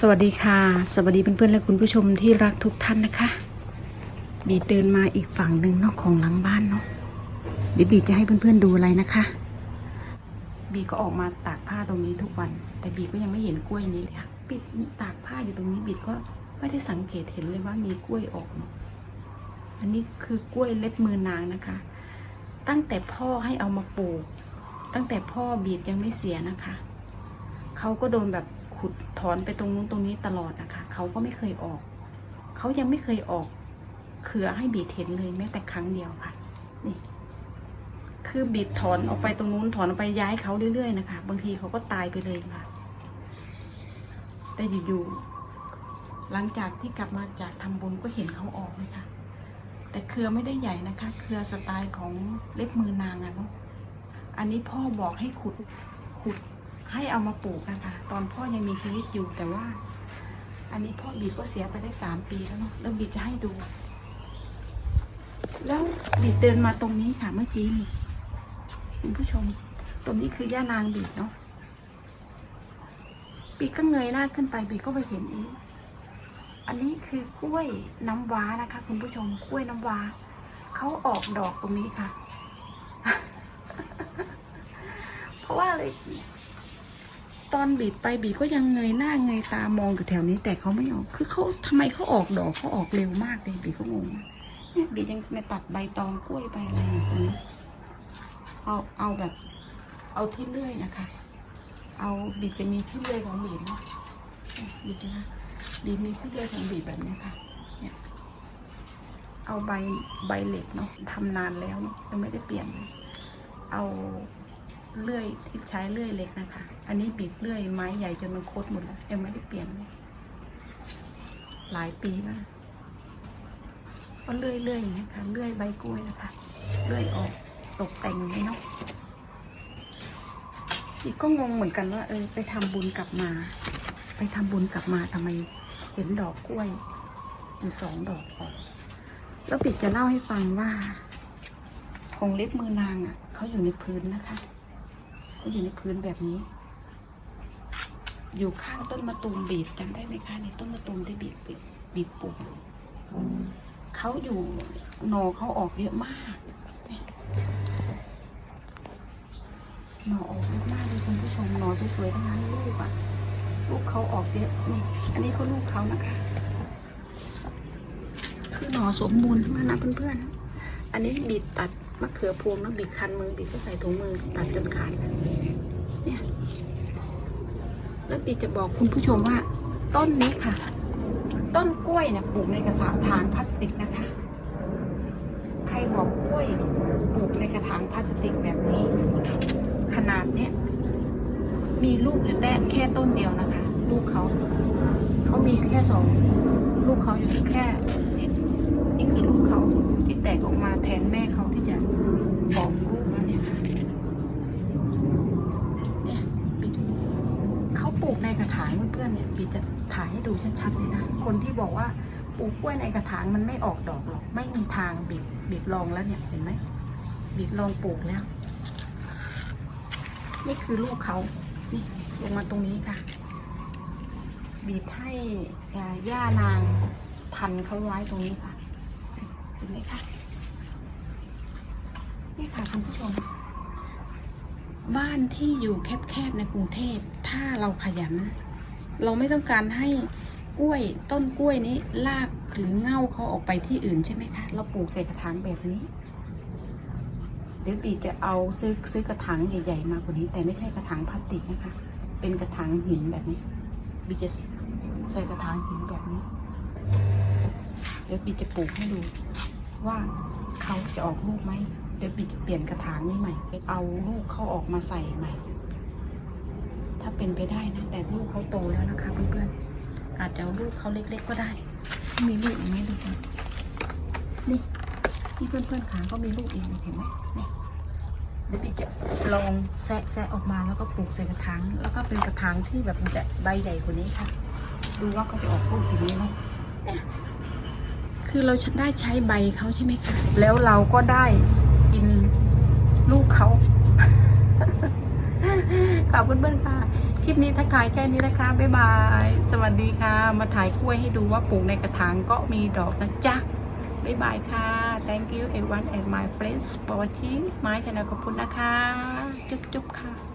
สวัสดีค่ะ สวัสดีเพื่อนๆและคุณผู้ชมที่รักทุกท่านนะคะ บีเดินมาอีกฝั่งหนึ่งนาะของหลังบ้านเนาะเดี๋ยวบีจะให้เพื่อนๆดูอะไรนะคะ บีก็ออกมาตากผ้าตรงนี้ทุกวัน แต่บีก็ยังไม่เห็นกล้วยนี้เลยค่ะบีตากผ้าอยู่ตรงนี้บีก็ไม่ได้สังเกตเห็นเลยว่ามีกล้วยออกเนาะอันนี้คือกล้วยเล็บมือนางนะคะ ตั้งแต่พ่อให้เอามาปลูก ตั้งแต่พ่อบีดยังไม่เสียนะคะเขาก็โดนแบบ ขุดถอนไปตรงนู้นตรงนี้ตลอดนะคะเขาก็ไม่เคยออก เขายังไม่เคยออกเขือให้บีดเห็นเลยแม้แต่ครั้งเดียวค่ะ นี่ คือบีดถอนออกไปตรงนู้นถอนออกไปย้ายเขาเรื่อยๆนะคะ บางทีเขาก็ตายไปเลยค่ะ แต่อยู่ๆหลังจากที่กลับมาจากทำบุญก็เห็นเขาออกเลยค่ะ แต่เครือไม่ได้ใหญ่นะคะ เครือสไตล์ของเล็บมือนางอะเนาะ อันนี้พ่อบอกให้ขุดขุด ให้เอามาปลูกนะคะ ตอนพ่อยังมีชีวิตอยู่แต่ว่า อันนี้พ่อบีดก็เสียไปได้สามปีแล้วเนาะแล้วบีดจะให้ดู แล้วบีดเดินมาตรงนี้ค่ะเมื่อกี้นี่คุณผู้ชม ตรงนี้คือย่านางบีดเนาะบีดก็เงยหน้าขึ้นไปบีดก็ไปเห็นอีกอันนี้คือกล้วยน้ำว้านะคะ คุณผู้ชมกล้วยน้ำว้าเขาออกดอกตรงนี้ค่ะ เพราะว่าอะไร ตอนบีดไปบีดก็ยังเงยหน้าเงยตามองอยู่แถวนี้ แต่เขาไม่ออกคือเขาทำไมเขาออกดอกเขาออกเร็วมากเลยบีดก็งงเนี่ยบีดยังมาตัดใบตองกล้วยใบอะไรอยู่ตรงนี้เอาเอาแบบ เอาที่เลื่อยนะคะ เอาบีดจะมีที่เลื่อยของบีดนะบีดนะบีดมีที่เลื่อยของบีดแบบนี้ค่ะเนี่ยเอาใบใบเหล็กเนาะทำนานแล้วเนาะยังไม่ได้เปลี่ยน เอา เลื่อยที่ใช้เลื่อยเล็กนะคะ อันนี้บีบเลื่อยไม้ใหญ่จนมันโคตรหมดแล้วยังไม่ได้เปลี่ยนเลยหลายปีแล้วก็เลื่อยเลื่อยอย่างนี้ค่ะเลื่อยใบกล้วยนะคะ เลื่อยออกตกแต่งอย่างนี้เนาะอีกก็งงเหมือนกันว่า เออ ไปทำบุญกลับมา ไปทำบุญกลับมาทำไมเห็นดอกกล้วยอยู่สองดอกออกแล้วปิดจะเล่าให้ฟังว่า ของเล็บมือนางอะเขาอยู่ในพื้นนะคะ อยู่ในพื้นแบบนี้ อยู่ข้างต้นมะตูมบีบจำได้ไหมคะในต้นมะตูมที่บีบบีบบีบปลูกเขาอยู่หนอเขาออกเยอะมากเนี่ยหนอออกเยอะมากเลยคุณผู้ชมหนอสวยๆทั้งนั้นลูกอะลูกเขาออกเยอะนี่อันนี้เขาลูกเขานะคะคือหนอสมบูรณ์ทั้งนั้นนะเพื่อนๆอันนี้บีบตัด มะเขือพวงแล้วบีบคันมือบีบก็ใส่ถุงมือตัดจนขาดแล้วเนี่ยแล้วบีจะบอกคุณผู้ชมว่า ต้นนี้ค่ะ ต้นกล้วยเนี่ยปลูกในกระถางพลาสติกนะคะ ใครบอกกล้วยปลูกในกระถางพลาสติกแบบนี้ ขนาดเนี้ยมีลูกแด้แค่ต้นเดียวนะคะ ลูกเขาเขามีแค่สองลูกเขาอยู่แค่นี่นี่คือลูกเขา ที่แตกออกมาแทนแม่เขาที่จะออกลูกมาเนี่ยค่ะเนี่ยปิดเขาปลูกในกระถางเพื่อนๆเนี่ยปิดจะถ่ายให้ดูชัดๆเลยนะ คนที่บอกว่าปลูกกล้วยในกระถางมันไม่ออกดอกหรอก ไม่มีทางบิดบิดลองแล้วเนี่ยเห็นไหมบิดลองปลูกแล้ว นี่คือลูกเขานี่ลงมาตรงนี้ค่ะ บีบให้อ่ย่านางพันเขาไว้ตรงนี้ค่ะ เห็นไหมคะนี่ค่ะคุณผู้ชม บ้านที่อยู่แคบๆในกรุงเทพ ถ้าเราขยัน เราไม่ต้องการให้กล้วยต้นกล้วยนี้ลากหรือเง่าเขาออกไปที่อื่นใช่ไหมคะ เราปลูกใส่กระถางแบบนี้ เดี๋ยวปีจะเอาซื้อซื้อกระถางใหญ่ๆมากว่านี้ แต่ไม่ใช่กระถางพลาสติกนะคะ เป็นกระถางหินแบบนี้บีจะใส่กระถางหินแบบนี้ ดี๋ยวบีจะปลูกให้ดู ว่าเขาจะออกลูกไหม เดี๋ยวบีจะเปลี่ยนกระถางนี้ใหม่ เอาลูกเขาออกมาใส่ใหม่ ถ้าเป็นไปได้นะ แต่ลูกเขาโตแล้วนะคะเพื่อนๆ อาจจะเอาลูกเขาเล็กๆก็ได้ มีลูกอีกไหมดูกันนี่นี่เพื่อนๆขาก็มีลูกเองเห็นไหมเนี่ยเดี๋ยวบีจะลองแซะแซะออกมาแล้วก็ปลูกใส่กระถาง แล้วก็เป็นกระถางที่แบบมันจะใบใหญ่กว่านี้ค่ะ ดูว่าเขาจะออกลูกกี่นี้ไหมเนี่ย คือเราได้ใช้ใบเขาใช่ไหมคะ แล้วเราก็ได้กินลูกเขาขอบคุณเพื่อนๆค่ะ คลิปนี้ทักทายแค่นี้นะคะ บ๊ายบาย สวัสดีค่ะ มาถ่ายกล้วยให้ดูว่าปลูกในกระถางก็มีดอกนะจ๊ะ บ๊ายบายค่ะ thank you everyone and my friends for watching my channel ขอบคุณนะคะ จุ๊บจุ๊บค่ะ